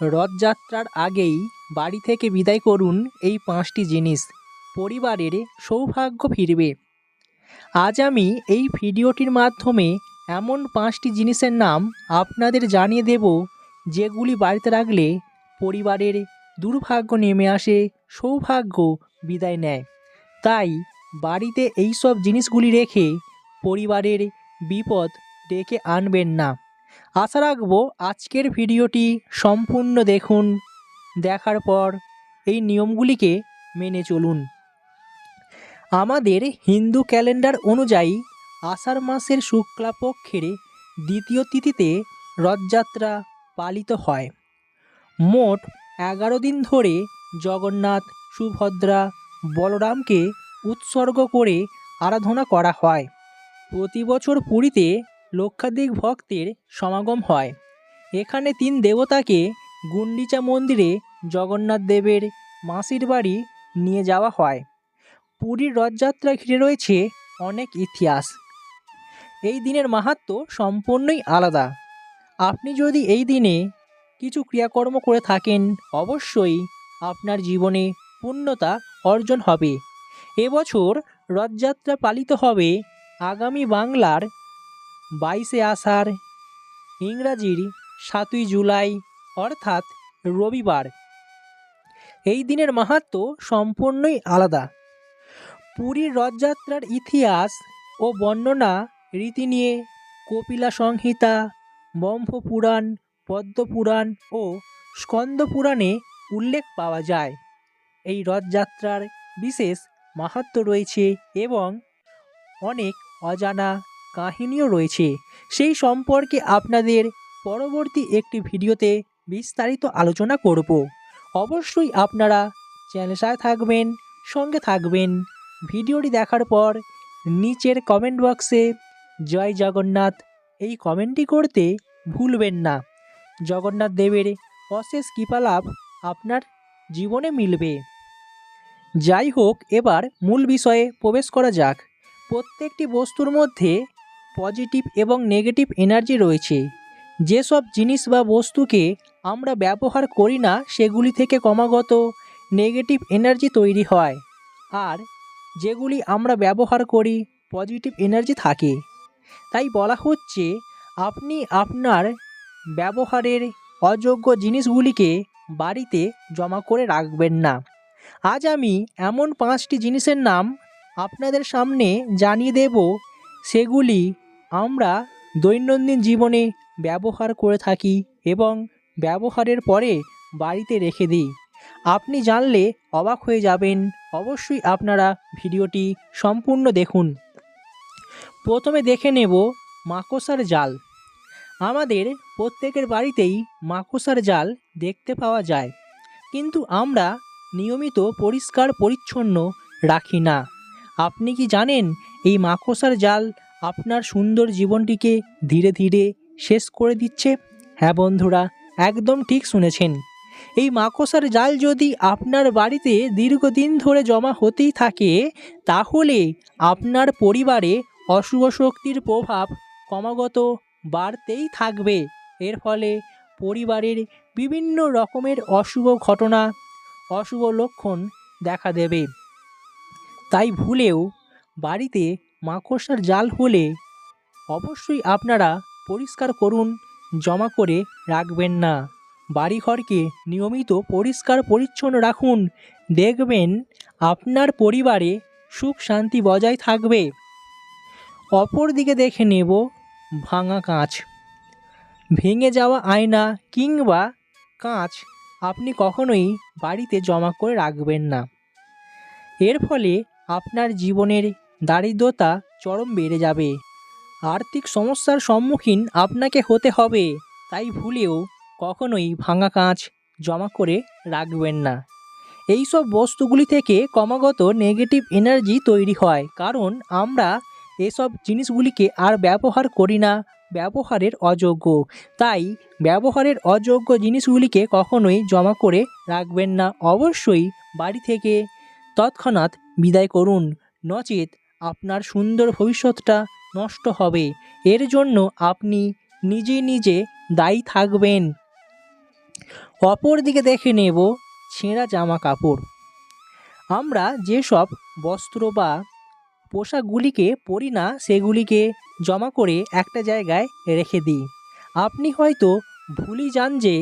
রথযাত্রার আগেই বাড়ি থেকে বিদায় করুন এই পাঁচটি জিনিস। পরিবারের সৌভাগ্য ফিরবে। আজ আমি এই ভিডিওটির মাধ্যমে এমন পাঁচটি জিনিসের নাম আপনাদের জানিয়ে দেব, যেগুলি বাড়িতে রাখলে পরিবারের দুর্ভাগ্য নেমে আসে, সৌভাগ্য বিদায় নেয়। তাই বাড়িতে এই সব জিনিসগুলি রেখে পরিবারের বিপদ ডেকে আনবেন না। আশা রাখব আজকের ভিডিওটি সম্পূর্ণ দেখুন। দেখার পর এই নিয়মগুলিকে মেনে চলুন। আমাদের হিন্দু ক্যালেন্ডার অনুযায়ী আষাঢ় মাসের শুক্লাপক্ষের দ্বিতীয় তিথিতে রথযাত্রা পালিত হয়। মোট এগারো দিন ধরে জগন্নাথ, সুভদ্রা, বলরামকে উৎসর্গ করে আরাধনা করা হয়। প্রতি বছর পুরীতে লক্ষাধিক ভক্তের সমাগম হয়। এখানে তিন দেবতাকে গুন্ডিচা মন্দিরে জগন্নাথ দেবের মাসির বাড়ি নিয়ে যাওয়া হয়। পুরীর রথযাত্রা ঘিরে রয়েছে অনেক ইতিহাস। এই দিনের মাহাত্ম্য সম্পূর্ণই আলাদা। আপনি যদি এই দিনে কিছু ক্রিয়াকর্ম করে থাকেন, অবশ্যই আপনার জীবনে পূর্ণতা অর্জন হবে। এবছর রথযাত্রা পালিত হবে আগামী বাংলার বাইশে আষাঢ়, ইংরাজির সাতই জুলাই, অর্থাৎ রবিবার। এই দিনের মাহাত্ম্য সম্পূর্ণই আলাদা। পুরীর রথযাত্রার ইতিহাস ও বর্ণনা রীতি নিয়ে কপিলা সংহিতা, ব্রহ্মপুরাণ, পদ্মপুরাণ ও স্কন্দপুরাণে উল্লেখ পাওয়া যায়। এই রথযাত্রার বিশেষ মাহাত্ম্য রয়েছে এবং অনেক অজানা কাহিনীও রয়েছে। সেই সম্পর্কে আপনাদের পরবর্তী একটি ভিডিওতে বিস্তারিত আলোচনা করব। অবশ্যই আপনারা চ্যানেল সাথে থাকবেন, সঙ্গে থাকবেন। ভিডিওটি দেখার পর নিচের কমেন্ট বক্সে জয় জগন্নাথ এই কমেন্টটি করতে ভুলবেন না। জগন্নাথ দেবের অশেষ কৃপালাভ আপনার জীবনে মিলবে। যাই হোক, এবার মূল বিষয়ে প্রবেশ করা যাক। প্রত্যেকটি বস্তুর মধ্যে পজিটিভ এবং নেগেটিভ এনার্জি রয়েছে। যেসব জিনিস বা বস্তুকে আমরা ব্যবহার করি না, সেগুলি থেকে ক্রমাগত নেগেটিভ এনার্জি তৈরি হয়। আর যেগুলি আমরা ব্যবহার করি পজিটিভ এনার্জি থাকে। তাই বলা হচ্ছে, আপনি আপনার ব্যবহারের অযোগ্য জিনিসগুলিকে বাড়িতে জমা করে রাখবেন না। আজ আমি এমন পাঁচটি জিনিসের নাম আপনাদের সামনে জানিয়ে দেব। সেগুলি আমরা দৈনন্দিন জীবনে ব্যবহার করে থাকি এবং ব্যবহারের পরে বাড়িতে রেখে দিই। আপনি জানলে অবাক হয়ে যাবেন, অবশ্যই আপনারা ভিডিওটি সম্পূর্ণ দেখুন। প্রথমে দেখে নেব মাকসার জাল। আমাদের প্রত্যেকের বাড়িতেই মাকসার জাল দেখতে পাওয়া যায়, কিন্তু আমরা নিয়মিত পরিষ্কার পরিচ্ছন্ন রাখি না। আপনি কি জানেন এই মাকসার জাল আপনার সুন্দর জীবনটিকে ধীরে ধীরে শেষ করে দিচ্ছে? হ্যাঁ বন্ধুরা, একদম ঠিক শুনেছেন। এই মাকসার জাল যদি আপনার বাড়িতে দীর্ঘদিন ধরে জমা হতেই থাকে, তাহলে আপনার পরিবারে অশুভ শক্তির প্রভাব ক্রমাগত বাড়তেই থাকবে। এর ফলে পরিবারের বিভিন্ন রকমের অশুভ ঘটনা, অশুভ লক্ষণ দেখা দেবে। তাই ভুলেও বাড়িতে মাকড়সার জাল হলে অবশ্যই আপনারা পরিষ্কার করুন, জমা করে রাখবেন না। বাড়িঘরকে নিয়মিত পরিষ্কার পরিচ্ছন্ন রাখুন। দেখবেন আপনার পরিবারে সুখ শান্তি বজায় থাকবে। অপর দিকে দেখে নেব ভাঙা কাঁচ। ভেঙে যাওয়া আয়না কিংবা কাঁচ আপনি কখনোই বাড়িতে জমা করে রাখবেন না। এর ফলে আপনার জীবনের দারিদ্রতা চরম বেড়ে যাবে। আর্থিক সমস্যার সম্মুখীন আপনাকে হতে হবে। তাই ভুলেও কখনোই ভাঙা কাঁচ জমা করে রাখবেন না। এই সব বস্তুগুলি থেকে ক্রমাগত নেগেটিভ এনার্জি তৈরি হয়। কারণ আমরা এসব জিনিসগুলিকে আর ব্যবহার করি না। ব্যবহারের অযোগ্য। তাই ব্যবহারের অযোগ্য জিনিসগুলিকে কখনোই জমা করে রাখবেন না। অবশ্যই বাড়ি থেকে তৎক্ষণাৎ বিদায় করুন। নচেত আপনার সুন্দর ভবিষ্যৎটা নষ্ট হবে। এর জন্য আপনি নিজে নিজে দায়ী থাকবেন। অপর দিকে দেখে নেব ছেঁড়া জামা কাপড় আমরা যেসব বস্ত্র বা পোশাকগুলিকে পরি না, সেগুলিকে জমা করে একটা জায়গায় রেখে দিই। আপনি হয়তো ভুলই যান যে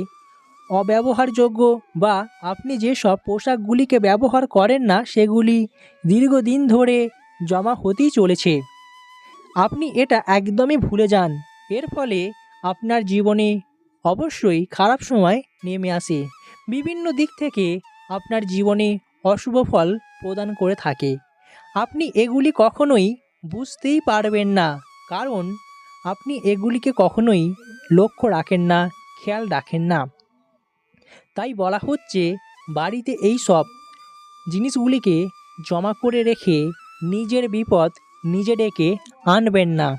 অব্যবহারযোগ্য বা আপনি যেসব পোশাকগুলিকে ব্যবহার করেন না, সেগুলি দীর্ঘদিন ধরে জমা হতেই চলেছে। আপনি এটা একদমই ভুলে যান। এর ফলে আপনার জীবনে অবশ্যই খারাপ সময় নেমে আসে। বিভিন্ন দিক থেকে আপনার জীবনে অশুভ ফল প্রদান করে থাকে। আপনি এগুলি কখনোই বুঝতেই পারবেন না, কারণ আপনি এগুলিকে কখনোই লক্ষ্য রাখেন না, খেয়াল রাখেন না। তাই বলা হচ্ছে, বাড়িতে এই সব জিনিসগুলিকে জমা করে রেখে নিজের বিপদ নিজে ডেকে আনবেন না।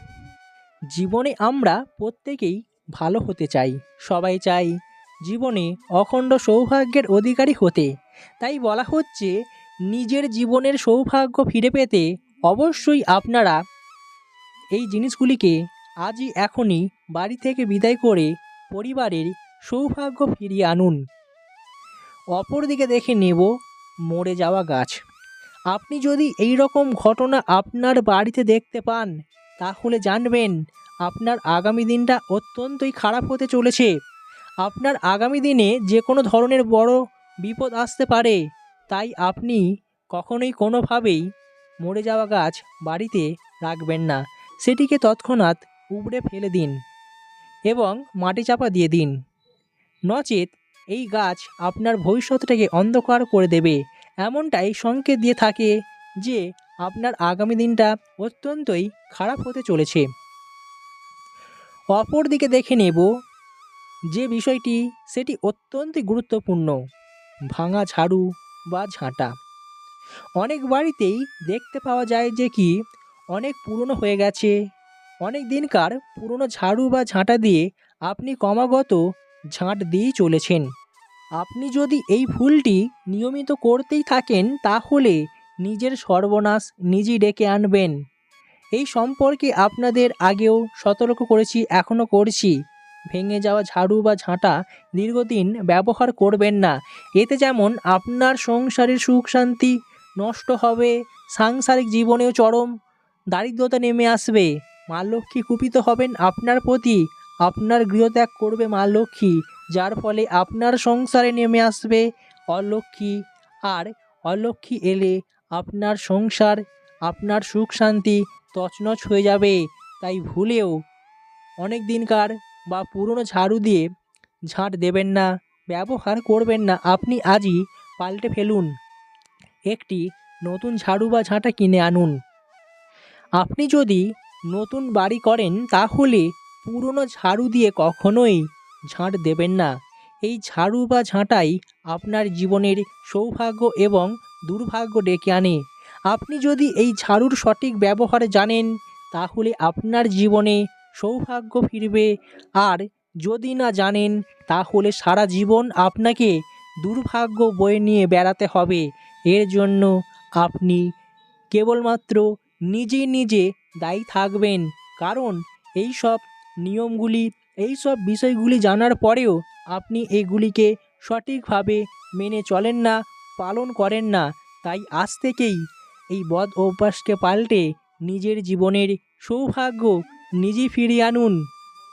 জীবনে আমরা প্রত্যেকেই ভালো হতে চাই। সবাই চাই জীবনে অখণ্ড সৌভাগ্যের অধিকারী হতে। তাই বলা হচ্ছে, নিজের জীবনের সৌভাগ্য ফিরে পেতে অবশ্যই আপনারা এই জিনিসগুলিকে আজই এখনই বাড়ি থেকে বিদায় করে পরিবারের সৌভাগ্য ফিরিয়ে আনুন। অপরদিকে দেখে নেব মরে যাওয়া গাছ। আপনি যদি এই রকম ঘটনা আপনার বাড়িতে দেখতে পান, তাহলে জানবেন আপনার আগামী দিনটা অত্যন্তই খারাপ হতে চলেছে। আপনার আগামী দিনে যে কোনো ধরনের বড় বিপদ আসতে পারে, তাই আপনি কখনোই কোনোভাবেই মরে যাওয়া গাছ বাড়িতে রাখবেন না। সেটিকে তৎক্ষণাৎ উপড়ে ফেলে দিন এবং মাটি চাপা দিয়ে দিন। নচেত এই গাছ আপনার ভবিষ্যৎটাকে অন্ধকার করে দেবে। এমনটাই সংকেত দিয়ে থাকে যে আপনার আগামী দিনটা অত্যন্তই খারাপ হতে চলেছে। অপর দিকে দেখে নেব যে বিষয়টি সেটি অত্যন্তই গুরুত্বপূর্ণ, ভাঙা ঝাড়ু বা ঝাঁটা। অনেক বাড়িতেই দেখতে পাওয়া যায় যে কি, অনেক পুরনো হয়ে গেছে। অনেক দিনকার পুরনো ঝাড়ু বা ঝাঁটা দিয়ে আপনি ক্রমাগত ঝাঁট দিয়েই চলেছেন। আপনি যদি এই ভুলটি নিয়মিত করতেই থাকেন, তাহলে নিজের সর্বনাশ নিজেই ডেকে আনবেন। এই সম্পর্কে আপনাদের আগেও সতর্ক করেছি এখনও করছি। ভেঙে যাওয়া ঝাড়ু বা ঝাঁটা দীর্ঘদিন ব্যবহার করবেন না। এতে যেমন আপনার সংসারের সুখ শান্তি নষ্ট হবে, সাংসারিক জীবনেও চরম দারিদ্রতা নেমে আসবে। মা লক্ষ্মী কুপিত হবেন, আপনার প্রতি আপনার গৃহত্যাগ করবে মা লক্ষ্মী। যার ফলে আপনার সংসারে নেমে আসবে। অলক্ষ্মী, আর অলক্ষ্মী এলে আপনার সংসার, আপনার সুখ শান্তি তছনছ হয়ে যাবে, তাই ভুলেও অনেক দিনকার বা পুরনো ঝাড়ু দিয়ে ঝাঁট দেবেন না, ব্যবহার করবেন না। আপনি আজই পাল্টে ফেলুন। একটি নতুন ঝাড়ু বা ঝাঁটা কিনে আনুন। আপনি যদি নতুন বাড়ি করেন, তাহলে পুরনো ঝাড়ু দিয়ে কখনোই ঝাঁট দেবেন না। এই ঝাড়ু বা ঝাঁটাই আপনার জীবনের সৌভাগ্য এবং দুর্ভাগ্য ডেকে আনে। আপনি যদি এই ঝাড়ুর সঠিক ব্যবহার জানেন, তাহলে আপনার জীবনে সৌভাগ্য ফিরবে। আর যদি না জানেন, তাহলে সারা জীবন আপনাকে দুর্ভাগ্য বয়ে নিয়ে বেড়াতে হবে। এর জন্য আপনি কেবলমাত্র নিজে নিজে দায়ী থাকবেন। কারণ এই সব নিয়মগুলি এই সব বিষয়গুলি জানার পরেও আপনি এগুলিকে সঠিকভাবে মেনে চলেন না, পালন করেন না। তাই আজ থেকেই এই বদ অভ্যাসকে পাল্টে নিজের জীবনের সৌভাগ্য নিজে ফিরিয়ে আনুন।